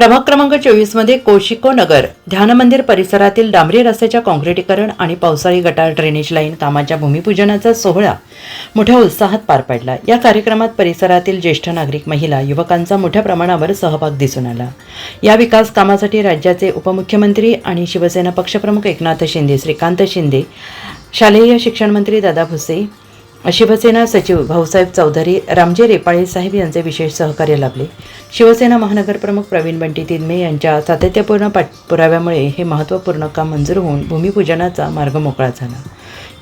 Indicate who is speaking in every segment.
Speaker 1: प्रभाग क्रमांक चोवीसमध्ये कोशिको नगर ध्यानमंदिर परिसरातील डांबरी रस्त्याच्या काँक्रिटीकरण आणि पावसाळी गटार ड्रेनेज लाईन कामाच्या भूमिपूजनाचा सोहळा मोठ्या उत्साहात पार पडला. या कार्यक्रमात परिसरातील ज्येष्ठ नागरिक महिला युवकांचा मोठ्या प्रमाणावर सहभाग दिसून आला. या विकास कामासाठी राज्याचे उपमुख्यमंत्री आणि शिवसेना पक्षप्रमुख एकनाथ शिंदे श्रीकांत शिंदे शालेय शिक्षण मंत्री दादा भुसे शिवसेना सचिव भाऊसाहेब चौधरी रामजे रेपाळे साहेब यांचे विशेष सहकार्य लाभले. शिवसेना महानगरप्रमुख प्रवीण बंटी तिदमे यांच्या सातत्यपूर्ण पाठपुराव्यामुळे हे महत्त्वपूर्ण काम मंजूर होऊन भूमिपूजनाचा मार्ग मोकळा झाला.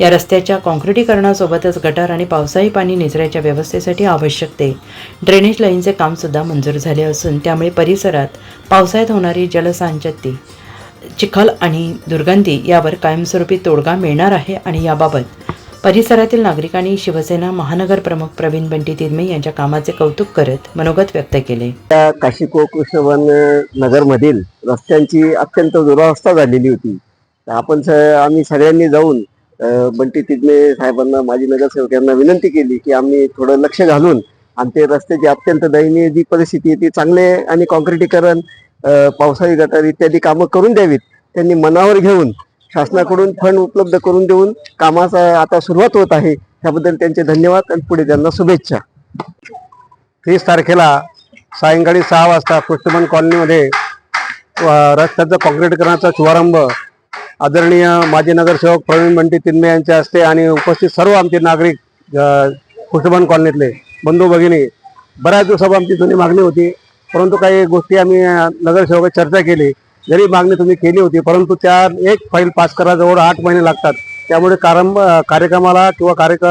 Speaker 1: या रस्त्याच्या काँक्रिटीकरणासोबतच गटार आणि पावसाळी पाणी निचऱ्याच्या व्यवस्थेसाठी आवश्यक ते ड्रेनेज लाईनचे कामसुद्धा मंजूर झाले असून त्यामुळे परिसरात पावसाळ्यात होणारी जलसांचती चिखल आणि दुर्गंधी यावर कायमस्वरूपी तोडगा मिळणार आहे आणि याबाबत परिसरातील नागरिकांनी शिवसेना महानगर प्रमुख प्रवीण बंटी तिदमे यांच्या कामाचे कौतुक करत मनोगत व्यक्त केले.
Speaker 2: त्या काशिको कृष्णवन नगरमधील रस्त्यांची अत्यंत दुरावस्था झालेली होती. तर आपण स आम्ही सगळ्यांनी जाऊन बंटी तिदमे साहेबांना माजी नगरसेवकांना विनंती केली की आम्ही थोडं लक्ष घालून आमचे रस्ते जे अत्यंत दयनीय जी परिस्थिती आहे ती चांगले आणि कॉन्क्रिटीकरण पावसाळी गटार इत्यादी कामं करून द्यावीत. त्यांनी मनावर घेऊन शासनाकडून फंड उपलब्ध करून देऊन कामाचा आता सुरुवात होत आहे. त्याबद्दल त्यांचे धन्यवाद आणि पुढे त्यांना शुभेच्छा.
Speaker 3: तीस तारखेला सायंकाळी सहा वाजता पुष्टमन कॉलनीमध्ये रस्त्याचा रस्त्याचं काँक्रीटीकरणाचा शुभारंभ आदरणीय माजी नगरसेवक प्रवीण बंटी तिन्मे यांच्या हस्ते आणि उपस्थित सर्व आमचे नागरिक अ, कॉलनीतले बंधू भगिनी बऱ्याच दिवसापासून आमची जुनी मागणी होती परंतु काही गोष्टी आम्ही अ, नगरसेवकात चर्चा केली. जरी मागणी तुम्ही केली होती परंतु त्या एक फाईल पास करा जवळ आठ महिने लागतात. त्यामुळे कारंभ कार्यक्रमाला किंवा कार्यक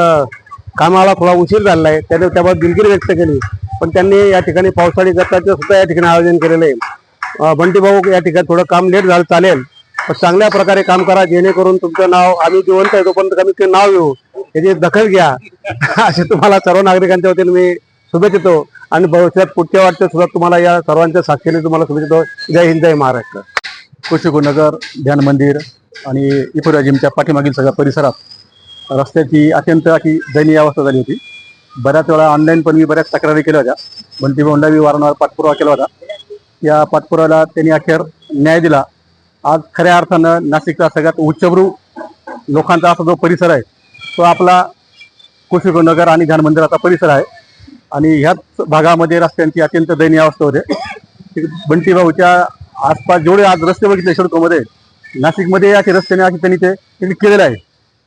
Speaker 3: कामाला थोडा उशीर झालेला आहे. त्याने त्याबाबत दिलगिरी व्यक्त केली. पण त्यांनी या ठिकाणी पावसाळी गटाचं सुद्धा या ठिकाणी आयोजन केलेलं आहे. बंटी भाऊ या ठिकाणी थोडं काम लेट झालं चालेल. पण चांगल्या प्रकारे काम करा जेणेकरून तुमचं नाव आम्ही जिवंत आहे तोपर्यंत कमीत कमी नाव येऊ. याची दखल घ्या. असे तुम्हाला सर्व नागरिकांच्या वतीने मी शुभेच्छा देतो. आणि भविष्यात पुढच्या वाटच्या सुद्धा तुम्हाला या सर्वांच्या साक्षीने तुम्हाला शुभेच्छा देतो. जय हिंद जय महाराष्ट्र. कुशिकुनगर ध्यान मंदिर आणि इपुरा जिमच्या पाठीमागील सगळ्या परिसरात रस्त्याची अत्यंत अशी दयनीय अवस्था झाली होती. बऱ्याच वेळा ऑनलाईन पण मी बऱ्याच तक्रारी केल्या होत्या. बंटी भाऊंना मी वारंवार पाठपुरावा केला होता. या पाठपुराव्याला त्यांनी अखेर न्याय दिला. आज खऱ्या अर्थानं नाशिकचा सगळ्यात उच्चभ्रू लोकांचा असा जो परिसर आहे तो आपला कुशिकुनगर आणि ध्यान मंदिराचा परिसर आहे. आणि ह्याच भागामध्ये रस्त्यांची अत्यंत दयनीय अवस्था होते. बंटीभाऊच्या आसपास जेवढे आज रस्ते बघितले शेडकोमध्ये नाशिकमध्ये असे रस्त्याने असे त्यांनी ते त्यांनी केलेलं आहे.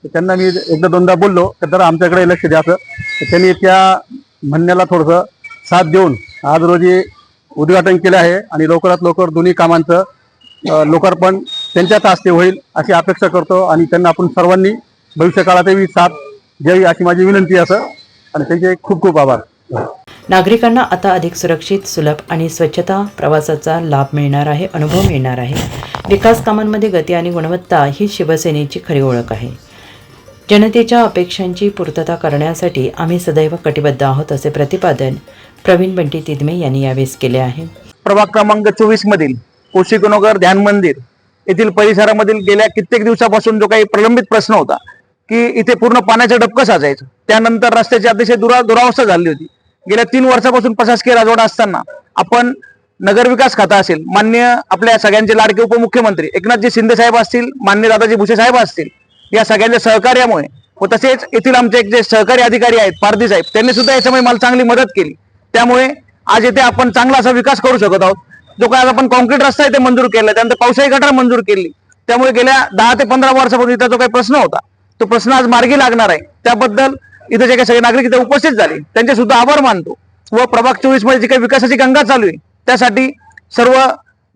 Speaker 3: तर त्यांना मी एकदा दोनदा बोललो तर जरा आमच्याकडे लक्ष द्यायचं तर त्यांनी त्या म्हणण्याला थोडंसं साथ देऊन आज रोजी उद्घाटन केलं आहे आणि लवकरात लवकर दोन्ही कामांचं लोकार्पण त्यांच्याच हस्ते होईल अशी अपेक्षा करतो आणि त्यांना आपण सर्वांनी भविष्यकाळातही साथ द्यावी अशी माझी विनंती असं. आणि त्यांचे खूप खूप आभार.
Speaker 1: नागरिकांना आता अधिक सुरक्षित सुलभ आणि स्वच्छता प्रवासाचा लाभ मिळणार आहे अनुभव मिळणार आहे. विकास कामांमध्ये गती आणि गुणवत्ता ही शिवसेनेची खरी ओळख आहे. जनतेच्या अपेक्षांची पूर्तता करण्यासाठी आम्ही सदैव कटिबद्ध आहोत असे प्रतिपादन प्रवीण बंटी तिदमे यांनी यावेळेस केले आहे.
Speaker 4: प्रभाग क्रमांक चोवीस मधील कोशिकनगर ध्यान मंदिर येथील परिसरामधील गेल्या कित्येक दिवसापासून जो काही प्रलंबित प्रश्न होता की इथे पूर्ण पाण्याचं डबकं साजायचं त्यानंतर रस्त्याची अतिशय दुरा दुरावस्था झाली होती. गेल्या तीन वर्षापासून प्रशासकीय राजवाडा असताना आपण नगरविकास खाता असेल मान्य आपल्या सगळ्यांचे लाडके उपमुख्यमंत्री एकनाथजी शिंदे साहेब असतील मान्य दादाजी भुसे साहेब असतील या सगळ्यांच्या सहकार्यामुळे व तसेच येथील आमचे एक जे सहकारी अधिकारी आहेत पारधी साहेब त्यांनी सुद्धा याच्यामुळे मला चांगली मदत केली. त्यामुळे आज येथे आपण चांगला असा विकास करू शकत आहोत. जो काय आज आपण कॉन्क्रीट रस्ता इथे मंजूर केला त्यानंतर पावसाळी गटार मंजूर केली. त्यामुळे गेल्या दहा ते पंधरा वर्षापूर्वी इथं जो काही प्रश्न होता तो प्रश्न आज मार्गी लागणार आहे. त्याबद्दल इथे जे काही सगळे नागरिक इथे उपस्थित झाले त्यांचे सुद्धा आभार मानतो. व प्रभाग चोवीसमध्ये जी काही विकासाची गंगा चालू आहे त्यासाठी सर्व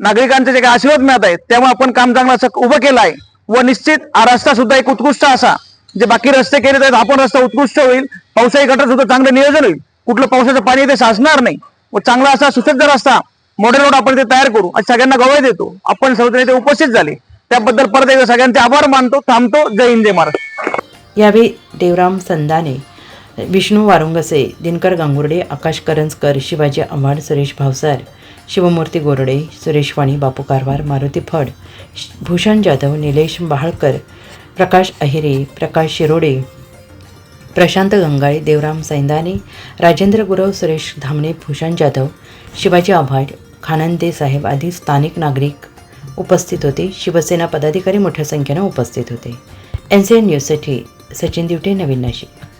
Speaker 4: नागरिकांचे जे काही आशीर्वाद मिळत आहेत त्यामुळे आपण काम चांगलं असं उभं केलं आहे. व निश्चित हा रस्ता सुद्धा एक उत्कृष्ट असा जे बाकी रस्ते केले आहेत आपण रस्ता उत्कृष्ट होईल पावसाळी गटात सुद्धा चांगलं नियोजन होईल. कुठलं पावसाचं पाणी इथे साचणार नाही. व चांगला असा सुसज्ज रस्ता मॉडेल रोड आपण ते तयार करू आज सगळ्यांना गवळ देतो. आपण सर्वजण इथे उपस्थित झाले. त्याबद्दल परत एकदा सगळ्यांचे आभार मानतो थांबतो. जय हिंद जय महाराष्ट्र.
Speaker 1: यावेळी देवराम संदाने विष्णू वारुंगसे दिनकर गांगुर्डे आकाश करंजकर शिवाजी आव्हाड सुरेश भावसार शिवमूर्ती गोरडे सुरेश वाणी बापू कारवार मारुती फड भूषण जाधव निलेश बहाळकर प्रकाश अहिरे प्रकाश शिरोडे प्रशांत गंगाळे देवराम सैंदाने राजेंद्र गुरव सुरेश धामणे भूषण जाधव शिवाजी आव्हाड खानंदे साहेब आदी स्थानिक नागरिक उपस्थित होते. शिवसेना पदाधिकारी मोठ्या संख्येनं उपस्थित होते. एन सी एन न्यूजसाठी सचिन दिवटे नवीन नाशिक.